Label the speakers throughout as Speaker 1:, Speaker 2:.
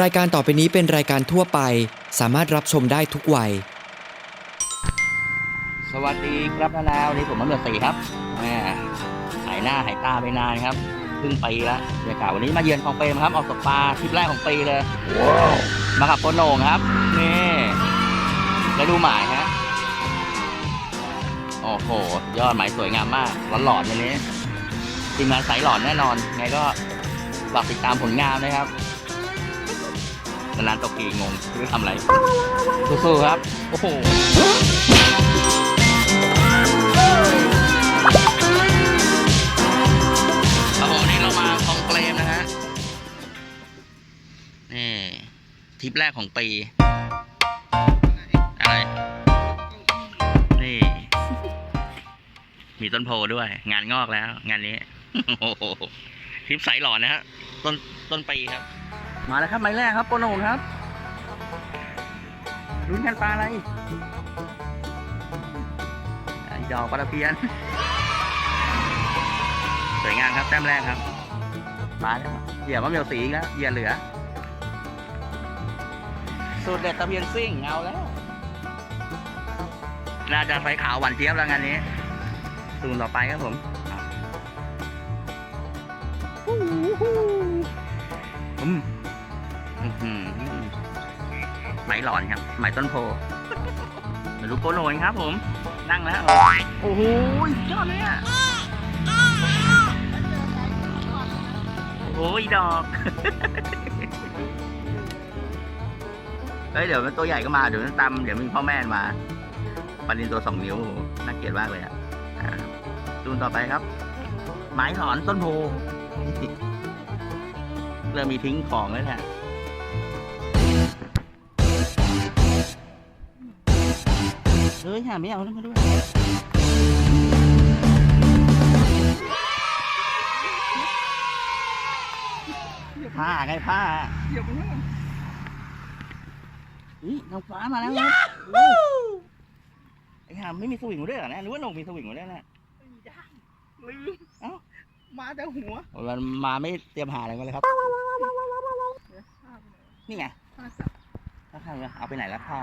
Speaker 1: รายการต่อไปนี้เป็นรายการทั่วไป สามารถรับชมได้ทุกวัย
Speaker 2: สวัสดีครับนานวนนี้ผมมาเลือดสีครับแหมหายหน้าหายตาไปนานครับครึ่งปีล้วบรรยากาศวันนี้มาเยือนของเปรมครับออกตกปลาทริปแรกของปีเลยมากับโคโหนงครับนี่แล้วดูหมายฮะโอ้โหยอดหมายสวยงามมากหลอนๆวันนี้ทีมงานสายหลอนแน่นอนไงก็ฝากติดตามผลงานนะครับ นานๆตกกีงงไม่รู้ทำอะไรสู้ๆครับ โอ้โหครับผมวันนี้เรามาคลองเปรมนะฮะ นี่ทริปแรกของปี อะไร นี่ มีต้นโพด้วย งานงอกแล้ว งานนี้ โอ้โหทริปสายหลอนนะฮะ ต้นต้นปีครับ มาแล้วครับไม้แรกครับโปโนงครับลุ้นกันปลาอะไรไอ้ดอกปลาตะเพียน สวยงามครับแต้มแรกครับมาแล้วครับเหยื่อมะเมียวสีแล้วเหยื่อเหลือ สูตรเด็ดตะเพียนซิ่งเอาแล้ว น่าจะไฟขาวหวานเจี๊ยบแล้วงานนี้ซูมต่อไปครับผม หลอนครับไหมต้นโพมาดูโปโลนครับ ผม นั่งแล้ว โอ้โหยอดเลยอะโอ้ยดอก เฮ้ย เดี๋ยวมันตัวใหญ่ก็มา เดี๋ยวมันตำเดี๋ยวมีพ่อแม่มาปลานินตัวสองนิ้วน่าเกลียดมากเลยอะจูนต่อไปครับ ไม้ถอนต้นโพเริ่มมีทิ้งของแล้วเนี่ย เฮ้ยหาไม่เอาแล้วมาด้วยผ้าไงผ้า
Speaker 3: เหยียบไปแล้ว
Speaker 2: นี่นางฟ้ามาแล้วครับโอ้ไอ้ห่าไม่มีสวิงมาด้วยเหรอเนี่ยหรือว่าหนงมีสวิงมาด้วยเนี่ย
Speaker 3: ลืม
Speaker 2: เอ้า
Speaker 3: มาแต่หัว
Speaker 2: มันมาไม่เตรียมหาอะไรมาเลยครับ นี่ไง
Speaker 3: ผ้าจับ
Speaker 2: ถ้าข้างเนี่ยเอาไปไหนแล้วผ้า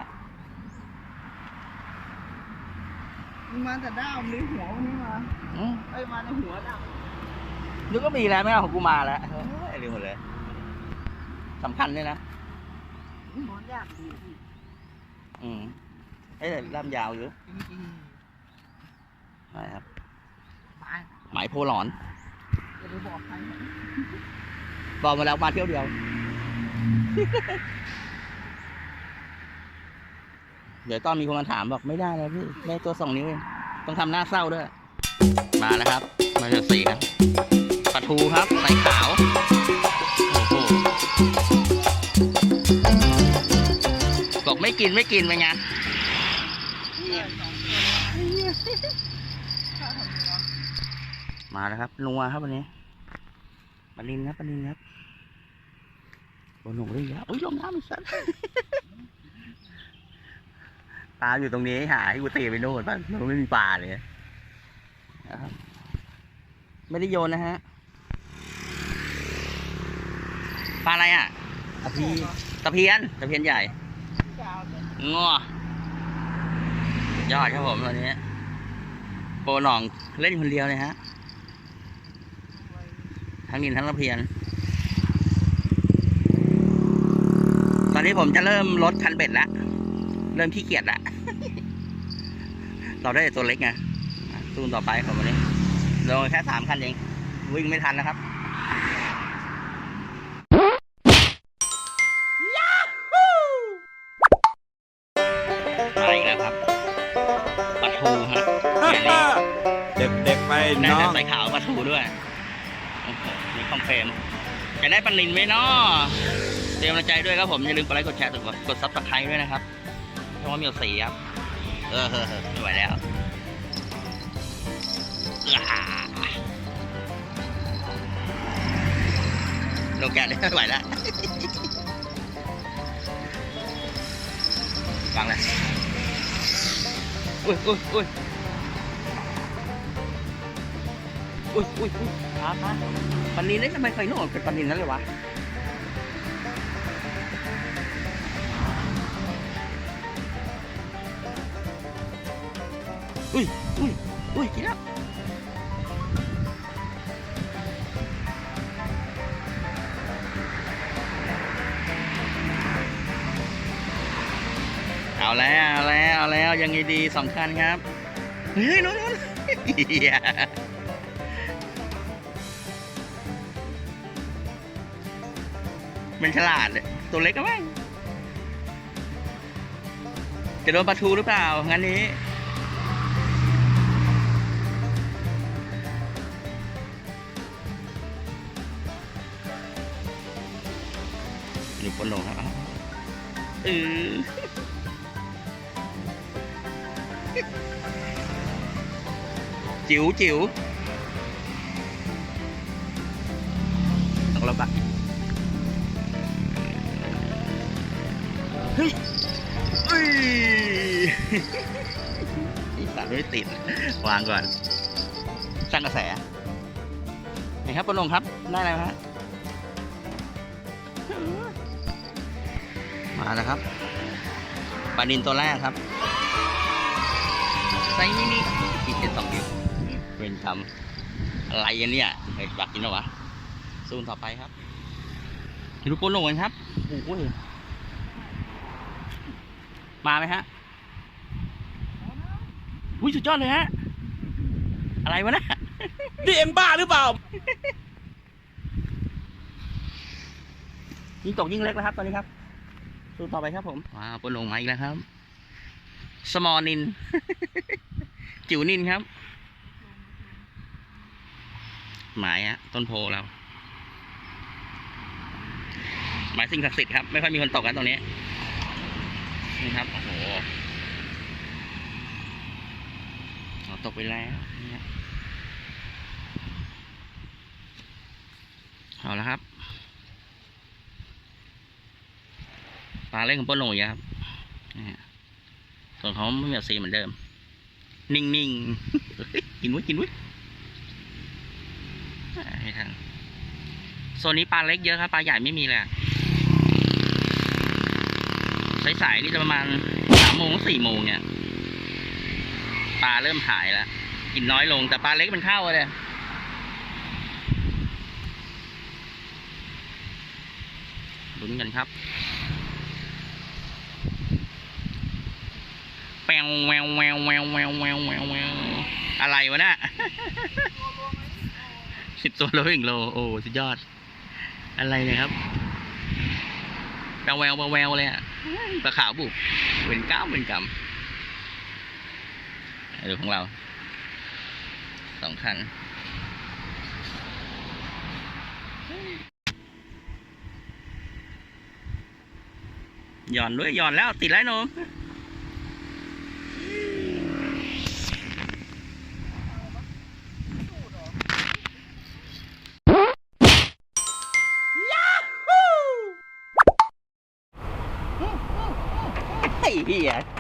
Speaker 3: มันมาแต่ด้ามในหัววันนี้มา
Speaker 2: อืม
Speaker 3: เอ้ยมาในหัวด้าม
Speaker 2: นึกก็มีแล้วไม่เอาของกูมาแล้วเฮ้ยลืมหมดเลยสำคัญด้วยนะ
Speaker 3: นอนยากดีพี่
Speaker 2: อืมเอ้ยแต่ล่ามยาวอยู่
Speaker 3: จริง
Speaker 2: นะครับ
Speaker 3: ๆตาย
Speaker 2: หมายโพหลอน
Speaker 3: จะไปบอกใคร
Speaker 2: บอกมาแล้วมาเที่ยวเดียว เดี๋ยวต้อนมีคนมาถามบอกไม่ได้แล้วพี่ได้ตัวสองนิ้วเองต้องทำหน้าเศร้าด้วย มาแล้วครับมาจากสีครับปลาทูครับใส่ขาวโอ้โหบอกไม่กินไม่กินไปไงมาแล้วครับนัวครับวันนี้ปลานินครับปลานินครับบนหนุ่มเลยครับอุ้ยลงน้ำอีกสัตว์ ปลาอยู่ตรงนี้หาให้กูตีไปโน่นป่ะมันไม่มีปลาเลยนะครับไม่ได้โยนนะฮะปลาอะไรอะตะเพียนตะเพียนตะเพียนใหญ่งัวยอดครับผมตัวนี้ โปรหน่องเล่นคนเดียวเลยฮะทั้งนินทั้งตะเพียน ตอนนี้ผมจะเริ่มลดคันเบ็ดแล้ว เริ่มขี้เกียจแล้ว เราได้แต่ตัวเล็กไงอะซูนต่อไปของวันนี้ลงแค่สามคันเอง วิ่งไม่ทันนะครับมาอีกแล้วครับปลาทูฮะอันนี้
Speaker 4: เด็กๆไป
Speaker 2: ได้
Speaker 4: น้อ
Speaker 2: แต่
Speaker 4: ง
Speaker 2: ใส่ขาวปลาทูด้วยโอ้โหนี่คอมเพลมจะได้ปลานินไหมเนาะเตรียมกำลังใจด้วยครับผม อย่าลืมกดไลค์กดแชร์กดกดซับสไครต์ด้วยนะครับช่องว่ามีสีครับ ออเฮ้อเฮ้อไหวแล้วอ่าโลแกนไม่ไหวแล้ววางเลยอุ้ยอุ้ยอุ้ยอุ้ยอุ้ยอุ้ยขาขาปันนินนี่ทำไมเคยโน่นเป็นปันนินนั่นเลยวะ อุ้ยกินแล้วเอาแล้วเอาแล้วเอาแล้วยังไงดีสองคันครับเฮ้ยนู้นนู้นเหี้ยมันฉลาดเลยตัวเล็กก็แม่จะโดนปลาทูหรือเปล่างั้นนี้ เออจิ๋วจิ๋วต้องระบายเฮ้ยเฮ้ยอีสานไม่ติด วางก่อน สร้างกระแสนี่ครับปนลงครับ ได้แล้วฮะ มาแล้วครับปลานินตัวแรกครับไซส์นี่นี่กินเป็นสองเดียวเป็นคำอะไรกันเนี่ยเฮ้ยอยากกินหรอวะซูนต่อไปครับดูปุ้นลงกันครับโอ้โหมาไหมฮะอุ้ยสุดยอดเลยฮะ อะไรวะเนะ
Speaker 4: นี่เอ็มบ้าหรือเปล่า
Speaker 2: ยิ่งตกยิ่งเล็กแล้วครับตอนนี้ครับ ดูต่อไปครับผมว้าวปนลงมาอีกแล้วครับ สมอนิน จิ๋วนินครับ หมายฮะ ต้นโพเรา หมายสิ่งศักดิ์สิทธิ์ครับ ไม่ค่อยมีคนตกกันตรงนี้ นี่ครับ โอ้โหตกไปแล้วเอาละครับ ปลาเล่นของป้นโหนยครับนี่ฮะส่วนเขาไม่มีสีเหมือนเดิม นิ่งๆ กินไว้กินไว้ให้ทันโซนนี้ปลาเล็กเยอะครับ ปลาใหญ่ไม่มีเลยอะสายๆนี่จะประมาณสามโมงสี่โมงเนี่ย ปลาเริ่มหายแล้ว กินน้อยลงแต่ปลาเล็กมันเข้าเลยลุ้นกันครับ แววแววแววแววแววแววแววแววอะไรวะน่ะสิบตัวโลถึงโลโอ้สุดยอด อะไรเนี่ยครับแววแววแววแววเลยอะปลาขาวบุกเป็นก้ามเป็นกำดูของเราสองคันหย่อนด้วยหย่อนแล้วติดแล้วหนู 对呀。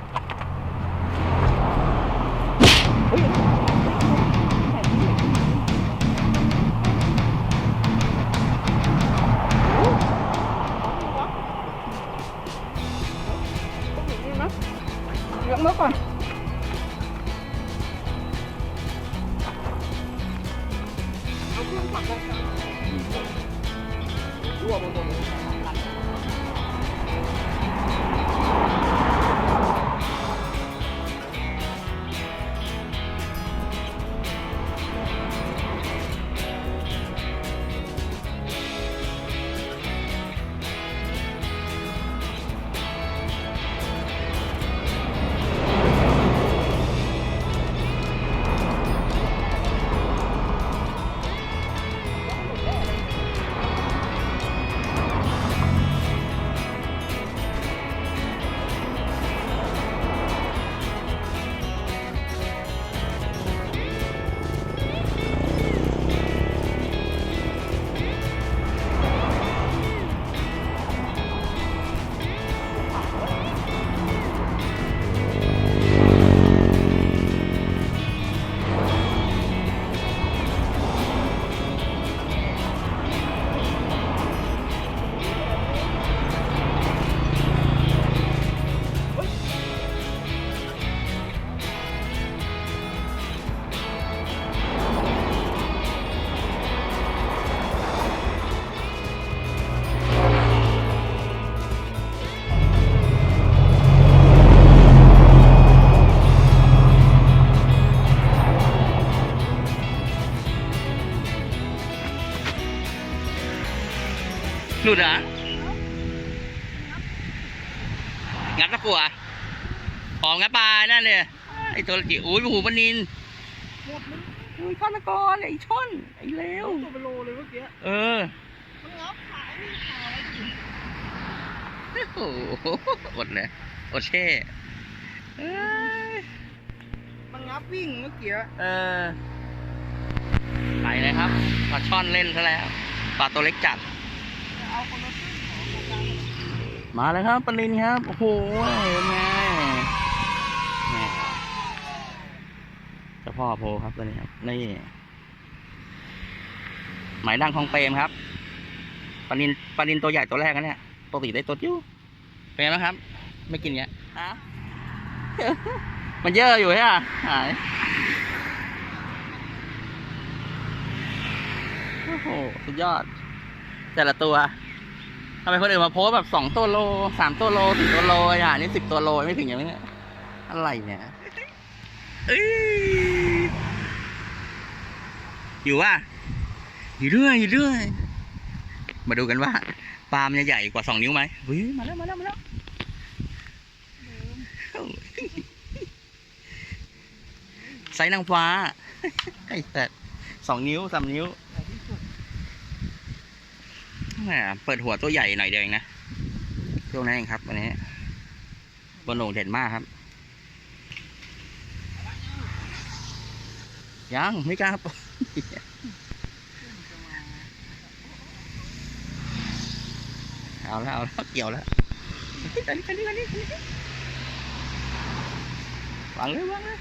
Speaker 2: หลุดเหรองัดตะกัวหอมงัดปลานั่นเลยไอ้ตัวจิ๋วอุ้ยหูปลานิน
Speaker 3: หมดมัน
Speaker 2: อุ้ยฆาตกรไอ้ช่อนไอ้เลว
Speaker 3: ตัวเป็นโลเลยเมื่อกี้
Speaker 2: เออ
Speaker 3: มันงับขายนี่ขายอะไรกิน
Speaker 2: โอ้โหอดเลยอดเช่เอ้ย
Speaker 3: มันงับวิ่งเมื่อกี้
Speaker 2: เออไปเลยครับปลาช่อนเล่นซะแล้วปลาตัวเล็กจัด มาเลยครับปลินครับ โอ้โหเป็นไงแหม่เจ้าพ่อโพครับตัวนี้ครับ นี่ หมายดังของเปรมครับปลินปลินตัวใหญ่ตัวแรกนะเนี่ยปกติได้ตัวจิ้วเป็นไงบ้างครับ ไม่กินเงี้ยฮะมันเยอะอยู่ใช่ไหมหายโอ้โห สุดยอด แต่ละตัว ทำไมคนอื่นมาโพสแบบสองตัวโลสามตัวโลสี่ตัวโลอะนี่สิบตัวโลไม่ถึงอย่างนี้อะไรเนี่ยอยู่ว่าอยู่ด้วยอยู่ด้วยมาดูกันว่าปลาล์มจะใหญ่กว่าสองนิ้วไหมวิมาแล้วมาแล้วมาแล้วไซส์นางฟ้าไอ้แต่สองนิ้วสามนิ้ว เปิดหัวตัวใหญ่หน่อยเดียวเองนะช่วงนั้นเองครับวันนี้บนโหนงเด่นมากครับ ยังไม่กล้าปเอาแล้วเอาแล้วเกี่ยวแล้วตอนนี้ตอนนี้ตอนนี้วางเลยวางเลย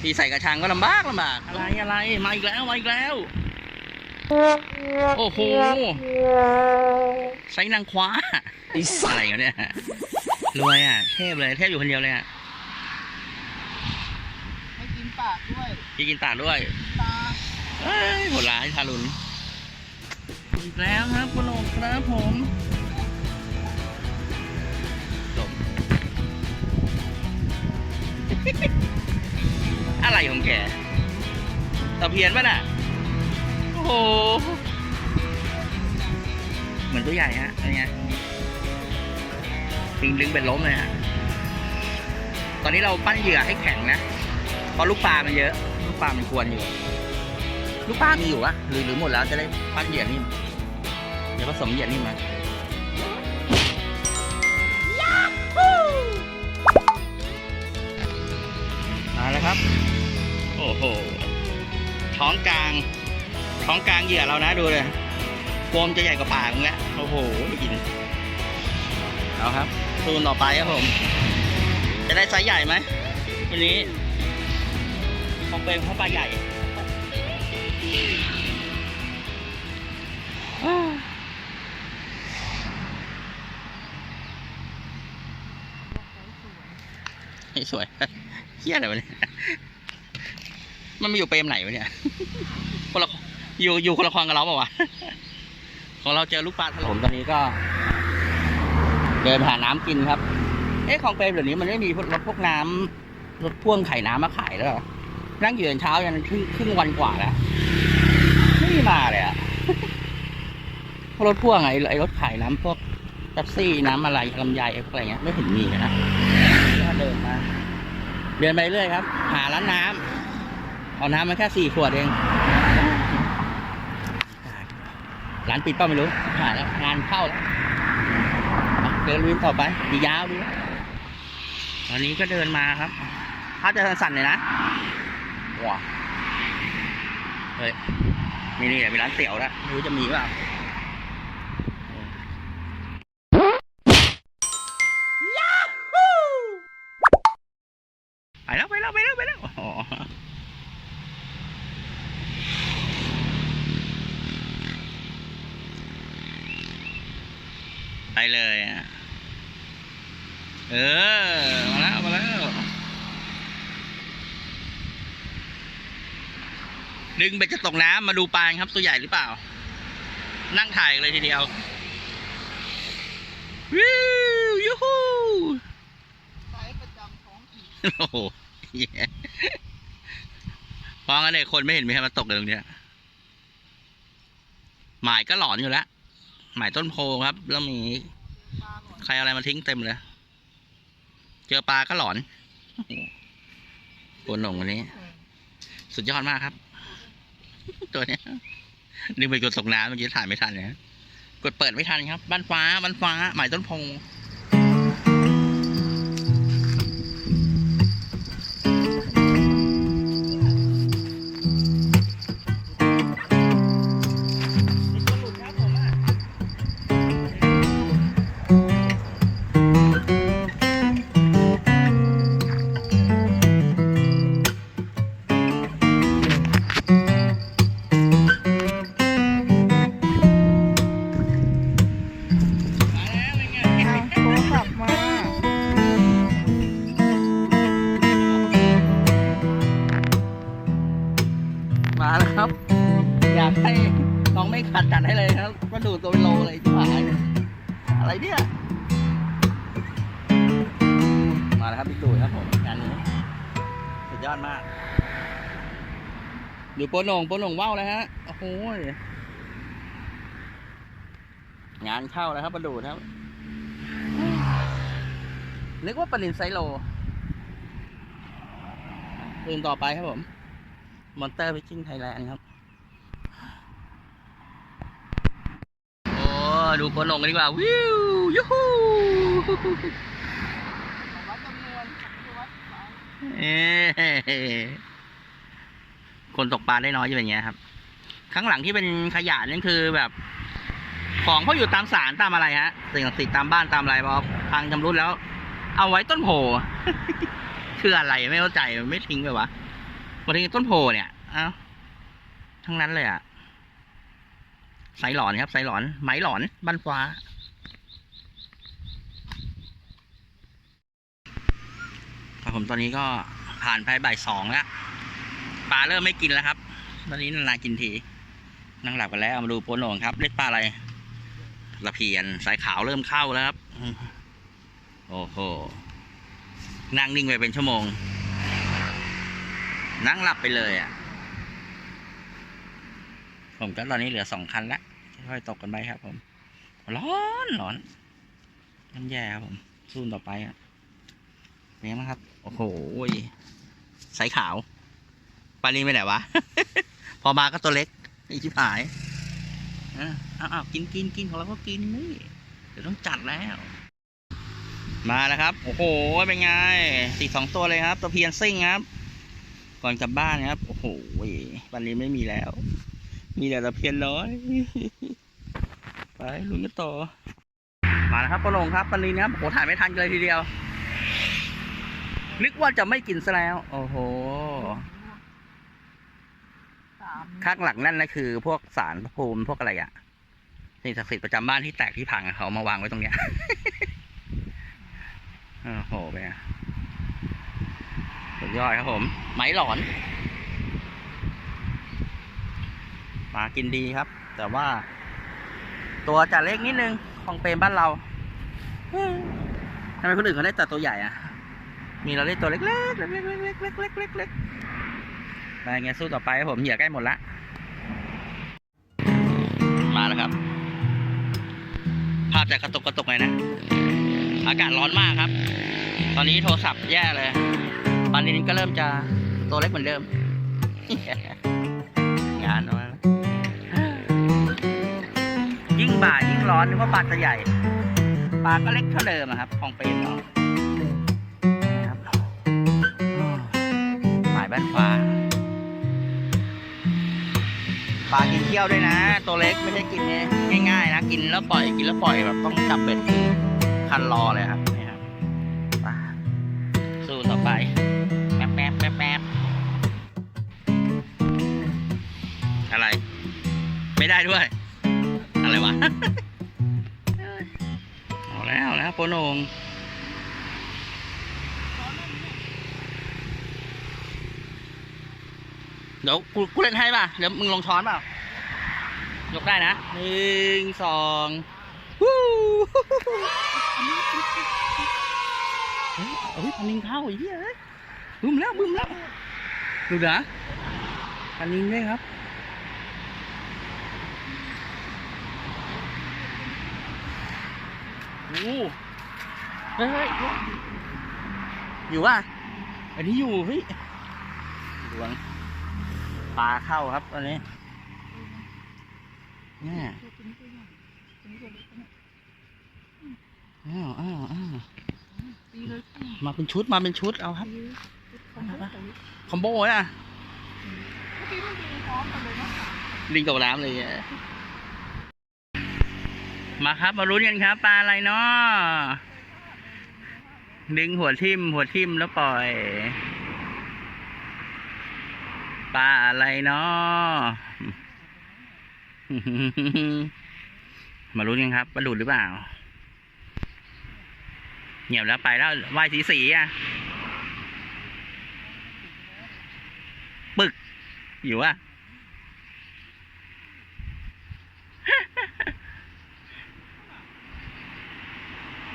Speaker 2: ที่ใส่กระชังก็ลำบากลำบากอะไรอะไรมาอีกแล้วมาอีกแล้ว โอ้โหใช้นางคว้าอะไรกันเนี่ยรวยอะเทพเลยเทพอยู่คนเดียวเลยอะ
Speaker 3: ไม่กินปากด้วย
Speaker 2: พี่กินตาด้วย
Speaker 3: ตา
Speaker 2: เอ้ยโหดร้ายทารุณอีกแล้วครับคุณโอครับผมจบ อะไรของแกตะเพียนป่ะน่ะ โอ้โห เหมือนตัวใหญ่ฮะอะไรเงี้ยดึงดึงเป็นล้มเลยฮะ ตอนนี้เราปั้นเหยื่อให้แข็งนะ เพราะลูกปลามันเยอะ ลูกปลามันควรอยู่ ลูกปลามีอยู่อะหรือหรือหมดแล้วจะได้ปั้นเหยื่อนิ่ม เดี๋ยวผสมเหยื่อนิ่มมา ท้องกลาง ท้องกลางเหยื่อเรานะดูเลยโฟมจะใหญ่กว่าปากมึงแล้วโอ้โหกินเอาครับตูนต่อไปครับผม จะได้ไซส์ใหญ่ไหมวันนี้ของเป็นเขาปลาใหญ่ไม่สวยเฮี้ยอะไรวะเนี่ย มันมาอยู่เปรมไหนวะเนี่ยคนละอยู่อยู่คนละคลองกับเราเปล่าวะของเราเจอลูกปลาถลมตอนนี้ก็ เดินหาน้ำกินครับ เอ๊ะของเปรมเดี๋ยวนี้มันไม่มีรถพวกน้ำรถพ่วงไข่น้ำมาขายแล้วเหรอนั่งอยู่จนเช้ายันครึ่งครึ่งวันกว่าแล้วไม่มีมาเลยอะพวกรถพ่วงไอ้ไอ้รถขายน้ำพวกแท็กซี่น้ำอะไรลำไยพวกอะไรเงี้ยไม่เห็นมีเลยนะก็เดินมาเดินไปเรื่อยครับ หาร้านน้ำ เอาน้ำมาแค่สี่ขวดเองร้านปิดเป้าไม่รู้หาแล้วงานเข้าแล้วอะเดินลุยต่อไปอีกยาวดูตอนนี้ก็เดินมาครับภาพจะสั่นๆเลยนะว้าเฮ้ยนี่นี่มีร้านเตี๋ยวแล้วไม่รู้จะมีเปล่าไปแล้วไปแล้วไปแล้วไปแล้วอ๋อไป เลยอะ เออ มาแล้ว มาแล้ว ดึงไปจะตกน้ำมาดูปลาครับตัวใหญ่หรือเปล่า นั่งถ่ายเลยทีเดียว วิวยูฮู
Speaker 3: ไซส์ประจำท้องถิ่น
Speaker 2: โอ้โหเหี้ยเพราะงั้นเนี่ยคนไม่เห็นมีใครมาตกเลยตรงเนี้ยหมายก็หลอนอยู่แล้ว หมายต้นโพครับ แล้วมี ใครเอาอะไรมาทิ้งเต็มเลย เจอปลาก็หลอนตัวหนงวันนี้ สุดยอดมากครับ ตัวเนี้ยนึกไปกดส่งน้ำเมื่อกี้ถ่ายไม่ทันเลยกดเปิดไม่ทันครับ บ้านฟ้าบ้านฟ้าหมายต้นพง ก็ดูตัวเป็นโลเลยที่หายอะไรเนี่ย มาแล้วครับพี่ตู่ครับผมงานนี้สุดยอดมากดูโปนงโปนงว่าวเลยฮะ โอ้โหยงานเข้าแล้วครับประดูดครับ นึกว่าปลานินไซโลคืนต่อไปครับผม มอนเตอร์พิชชิ่งไทยแลนด์ครับ โอ้ ดูโปนงกันดีกว่า วิวยูฮูเอ้คนตกปลาได้น้อยจะเป็นอย่างเงี้ยครับ ข้างหลังที่เป็นขยะนั่นคือแบบ ของเขาอยู่ตามสารตามอะไรฮะ สิ่งศักดิ์สิทธิ์ตามบ้านตามอะไรพอพังชำรุดแล้ว เอาไว้ต้นโพคืออะไรไม่เข้าใจไม่ทิ้งไปวะมาทิ้งต้นโพเนี่ย เอ้าทั้งนั้นเลยอะ ไซหลอนครับไซหลอนไหมหลอนบ้านฟ้า ครับผมตอนนี้ก็ผ่านไปบ่ายสองแล้วปลาเริ่มไม่กินแล้วครับ ตอนนี้นานๆกินทีนั่งหลับกันแล้วมาดูโปนโหนงครับเล็ดปลาอะไรละเพียนสายขาวเริ่มเข้าแล้วครับ โอ้โหนั่งนิ่งไปเป็นชั่วโมง นั่งหลับไปเลยอะ ผมก็ตอนนี้เหลือสองคันละ ค่อยๆตกกันไปครับผม ร้อนร้อนน้ำแย่ครับผมสู้ต่อไปอะเป็นไงครับ โอ้โหสายขาวปลานีไปไหนวะ พอมาก็ตัวเล็กอ้ชิบหายอะอ้าวกินกินกินของเราก็กินนี่เดี๋ยวต้องจัดแล้ว มาแล้วครับ โอ้โห เป็นไงติดสองตัวเลยครับ ตัวเพียนซิ่งครับ ก่อนกลับบ้านครับ โอ้โหวันนี้ไม่มีแล้ว มีแต่ตะเพียนน้อย ไปลุ้นกันต่อ มาแล้วครับปลาลงครับปลานินครับโอ้โหถ่ายไม่ทันเลยทีเดียว นึกว่าจะไม่กินซะแล้ว โอ้โห ข้างหลังนั่นนะคือ พวกสารพระภูมิพวกอะไรอะสิ่งศักดิ์สิทธิ์ประจำบ้านที่แตกที่พังเขาเอามาวางไว้ตรงเนี้ยโอ้โหเป็นไงสุดยอดครับผม ไหมหลอน ปลากินดีครับ แต่ว่า ตัวจะเล็กนิดนึงของเปรมบ้านเราทำไมคนอื่นเขาได้แต่ตัวใหญ่อะมีเราได้ตัวเล็กๆเล็กๆเล็กๆเล็กๆเล็กๆเล็กๆไปไงสู้ต่อไปครับผมเหยื่อใกล้หมดละมาแล้วครับภาพจะกระตุกกระตุกเลยนะ อากาศร้อนมากครับ ตอนนี้โทรศัพท์แย่เลยตอนนี้ก็เริ่มจะตัวเล็กเหมือนเดิม งานมาแล้วยิ่ ร้อนนึกว่าปลาจะใหญ่ ปลาก็เล็กเท่าเดิมครับของเป็นเนาะครับหมายบ้านฟ้าปลากินเที่ยวด้วยนะ ตัวเล็กไม่ใช่กินง่ายๆนะ กินแล้วปล่อยกินแล้วปล่อยแบบต้องจับเบ็ดคันรอเลยครับนี่ครับปลาสู้ต่อไปแป๊บแป๊บแป๊บแป๊บอะไร ไม่ได้ด้วย อะไรวะ โปโนงเดี๋ยวกูกูเล่นให้ป่ะ เดี๋ยวมึงลงช้อนเปล่ายกได้นะหนึ่งสองวู้เฮ้ยเฮ้ยพันนิงเข้าไอ้เหี้ยเอ้ยบึ้มแล้วบึ้มแล้วดูนะปลานินด้วยครับ โอ้เฮ้ยเฮ้ยอยู่ว่ะอันนี้อยู่เฮ้ยหลวงปลาเข้าครับตอนนี้เนี่ยอ้าวอ้าวอ้าวมาเป็นชุดมาเป็นชุดเอาครับคอมโบอะลิงตกน้ำเลยอะ มาครับมาลุ้นกันครับ ปลาอะไรเนาะดึงหัวทิ่มหัวทิ่มแล้วปล่อย ปลาอะไรเนาะมาลุ้นกันครับปลาดุดหรือเปล่าเงียบแล้วไปแล้วว่ายสีสีๆอะปึกอยู่อะ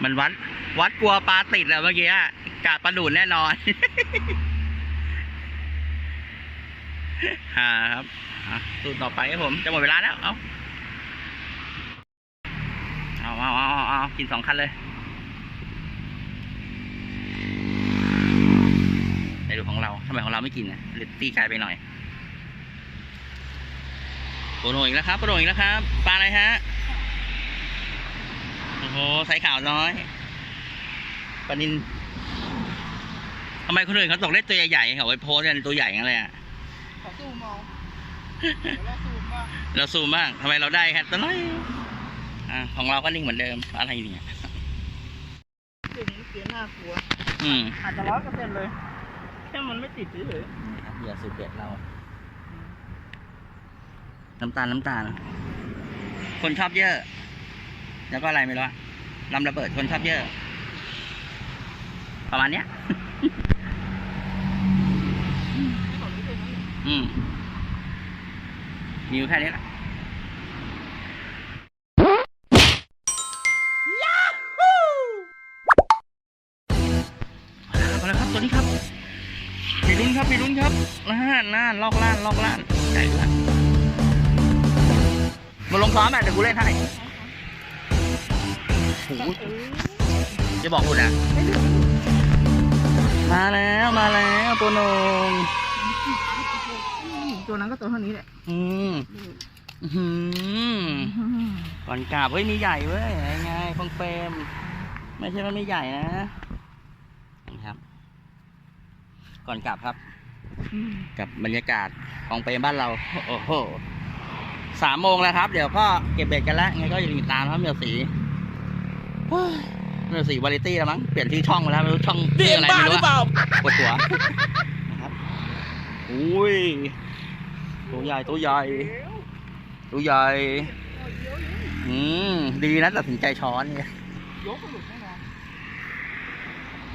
Speaker 2: มันวัด วัดกลัวปลาติดอะเมื่อกี้อะกาปลาดูดแน่นอนฮ่าครับสูตรต่อไปครับผม จะหมดเวลาแล้ว เอาเอาเอาเอาเอากินสองคันเลยในดูของเราทำไมของเราไม่กินนะหรือตีไกลไปหน่อยโปรโนอีกแล้วครับโปรโนอีกแล้วครับ ปลาอะไรฮะ อ้โหใส่ขาวน้อยปลานินทำไมคนอื่นเขาตกได้ตัวใหญ่ๆเขาไปโพสต์กันตัวใหญ่กันเลยอะ
Speaker 3: ขอซูมเอาเดี๋ยวเราซูมบ้าง
Speaker 2: เราซูมบ้างทำไมเราได้ครับตัวน้อยอ่าของเราก็นิ่งเหมือนเดิมอะไรเนี่ย
Speaker 3: สิ่งนี้เสียหน้ากลัว
Speaker 2: อืม
Speaker 3: อาจจะร้อยเปอร์เซ็นต์เลยแค่มันไม่ติดเฉย
Speaker 2: เหยื่อสูตรเด็ดเราน้ำตาลน้ำตาล คนชอบเยอะ แล้วก็อะไรไม่รู้อะลำระเบิดคนชอบเยอะ ประมาณเนี้ย อืมมีอยู่แค่นี้แหละมาแล้วครับตัวนี้ครับ มีลุ้นครับ มีลุ้นครับน่านน่านลอกล่านลอกล่านใหญ่ด้วยมาลงซ้อมอะเดี๋ยวกูเล่นให้ หจะบอกคุณอะมาแล้วมาแล้วตัวโหนง
Speaker 3: ๆตัวนั้นก็ตัวเท่านี้แหละ
Speaker 2: อืมอื้อหือก่อนกราบเฮ้ยมีใหญ่เว้ยไงฟองเฟรมไม่ใช่ว่าไม่ใหญ่นะนี่ครับ ก่อนกลับครับกับบรรยากาศของเปรมบ้านเรา โอ้โหสามโมงแล้วครับ เดี๋ยวก็เก็บเบ็ดกันแล้วไงก็อย่าลืมติดตามครับเมียวสี เฮ้ยเมียวสีวาไรตี้แล้วมั้งเปลี่ยนชื่อช่องไปแล้วไม่รู้ช่อง
Speaker 4: นี่
Speaker 2: ชื่
Speaker 4: เอ็
Speaker 2: อ
Speaker 4: ม
Speaker 2: อะไร
Speaker 4: บ้า
Speaker 2: ไม่
Speaker 4: หรื
Speaker 2: รู้
Speaker 4: อเป
Speaker 2: อะ
Speaker 4: ล่า
Speaker 2: ปวดหัวนะครับอุ้ยตัวใหญ่ตัวใหญ่ตัวใหญ่อืมดีนะตัดสินใจช้อนเนี่ย
Speaker 3: ยกก็หลุดแน่นอน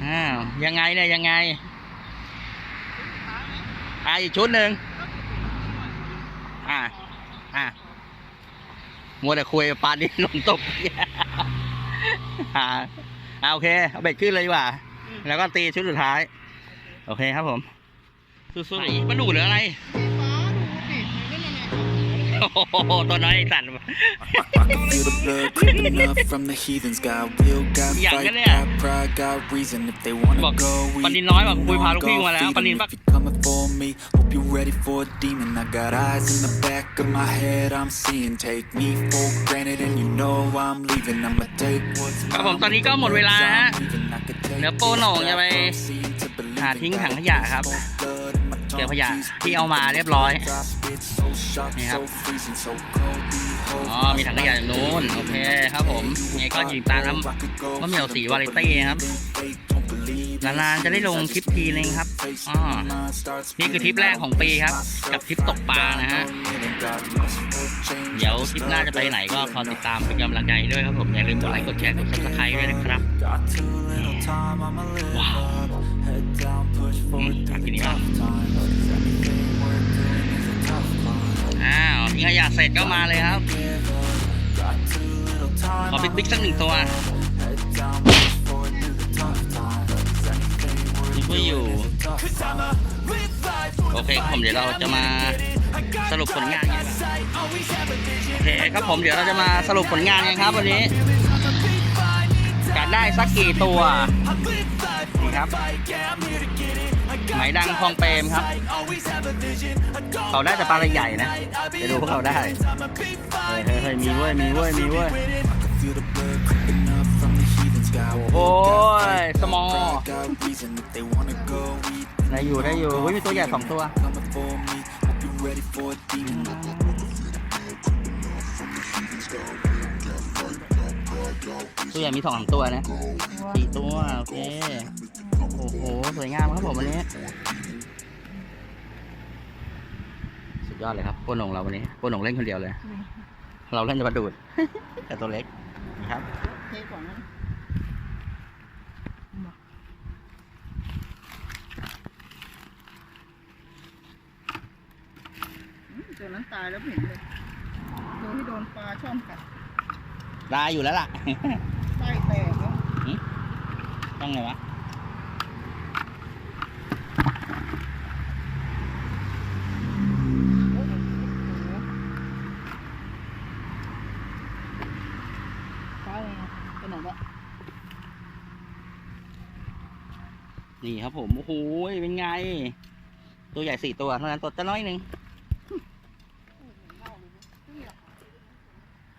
Speaker 2: อ้าวยังไงเนี่ยยังไงอ่าอีกชุดหนึ่งอ่าอ่ามัวแต่คุยกับปานนี่ลงตก อ่าอ่าโอเค เอาเบ็ดขึ้นเลยดีกว่า แล้วก็ตีชุดสุดท้าย โอเคครับผม สู้ๆปลาดูหรืออะไร
Speaker 3: ฟ้าดูดิเล่นยังไง
Speaker 2: โอ้โหตัวน้อยสั่น
Speaker 5: I can feel the blood creeping up from the heathens. Got will, got
Speaker 2: Dạ,
Speaker 5: fight,
Speaker 2: cái này à?
Speaker 5: got pride, got reason. If they wanna
Speaker 2: Bọc,
Speaker 5: go, we
Speaker 2: con đi nói mà Cui phá lúc
Speaker 5: go
Speaker 2: khi mà là
Speaker 5: feed
Speaker 2: con đi
Speaker 5: 'em.
Speaker 2: bắt-
Speaker 5: If you're coming for me, hope you're ready for a demon. I got eyes in the back of my head, I'm seeing. Take me for granted, and you know I'm leaving. I'ma take what's
Speaker 2: ครับผม
Speaker 5: mine
Speaker 2: ตอนนี้ก็หมดเวลาฮะ
Speaker 5: I'm leaving. I could take
Speaker 2: เดี๋ยวโปรโหน่งจะไป
Speaker 5: from seeing to believing.
Speaker 2: หาทิ้งถัง
Speaker 5: Got
Speaker 2: ขยะครับ
Speaker 5: blood in my
Speaker 2: เก็บขยะ
Speaker 5: tongue,
Speaker 2: ที่เอามาเรียบร้อย
Speaker 5: I spit so sharp,
Speaker 2: Nè.
Speaker 5: so freezing, so cold, behold.
Speaker 2: อ๋อ มีถังขยะอยู่นู้น โอเคครับผมยังไงก็ยิงตามครับมะเหมี่ยวสีวาไรตี้ครับ นานๆจะได้ลงคลิปทีนึงครับอ๋อนี่คือทริปแรกของปีครับ กับทริปตกปลานะฮะ เดี๋ยวคลิปหน้าจะไปไหนก็คอยติดตามเป็นกำลังใจด้วยครับผม อย่าลืมกดไลค์กดแชร์กดซับสไครต์ด้วยนะครับ
Speaker 5: ว้าว
Speaker 2: อืมอะทีนี้บ้างอ้าวทิ้งขยะเสร็จก็มาเลยครับ ขอบิ๊กบิ๊กสักหนึ่งตัว นี่ก็อยู่ โอเคครับผมเดี๋ยวเราจะมาสรุปผลงานกันโอเคครับผมเดี๋ยวเราจะมาสรุปผลงานกันครับวันนี้จะได้สักกี่ตัวนี่ครับไหมดังคลองเปรมครับ เขาได้แต่ปลาใหญ่นะไปดูพวกเราได้เฮ้ยเฮ้ยเฮ้ยมีเว้ย มีเว้ย มีเว้ย โอ้ย สมอ
Speaker 5: got reason if they wanna go eat.
Speaker 2: ได้อยู่ได้อยู่เฮ้ยมีตัวใหญ่สองตัว
Speaker 5: Coming for me. Hope you're ready for a demon.
Speaker 2: ตัวใหญ่มีสองสามตัวนะสี่ตัว โอเค โอ้โห สวยงามครับผมวันนี้ สุดยอดเลยครับโป้หนงเราวันนี้โป้หนงเล่นคนเดียวเลย เราเล่นจะมาดูด แต่ตัวเล็กนะครับ
Speaker 3: เทก่อนนะอืมตัวนั้นตายแล้วเห็นเลยตัวที่โดนปลาช่อนกัด
Speaker 2: ได้อยู่แล้วล่ะ
Speaker 3: ไส้แตกแล้ว
Speaker 2: ต้องไงวะ
Speaker 3: โอ้โหปลาอะไรนะเป็นไหนละ
Speaker 2: นี่ครับผม โอ้โหเป็นไง ตัวใหญ่สี่ตัวเท่านั้นตัวจะน้อยหนึ่ง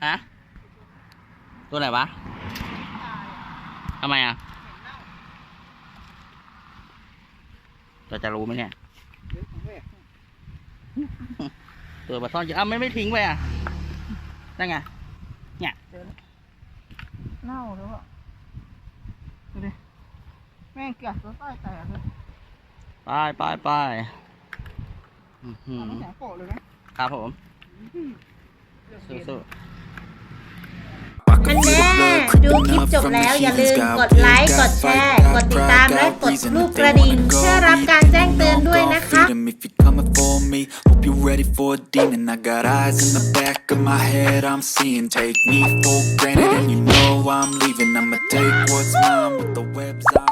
Speaker 2: ฮะ ตัวไหนวะทำไมอะ เราจะรู้ไหมเนี่ย
Speaker 3: เดี๋ยวของแรก
Speaker 2: ตัวปลาซ่อนเยอะอ้าวไม่ไม่ทิ้งไปอะนั่นไง
Speaker 3: เน่าแล้วอะดูดิ แม่งกัดตัวใต้แตกเลย
Speaker 2: ไปไปไปอื้อหือ
Speaker 3: เอาน้ำแข็งโปะเลยไหม
Speaker 2: ครับผม สู้
Speaker 6: อันแน่ ดูคลิปจบแล้วอย่าลืมกดไลค์กดแชร์กดติดตามและกดรูปกระดิ่งเพื่อรับการแจ้งเตือนด้วยนะคะ
Speaker 5: Me. Hope you're ready for a demon. I got eyes in the back of my head, I'm seeing. Take me for granted, and you know I'm leaving. I'ma take what's mine with the webs I'm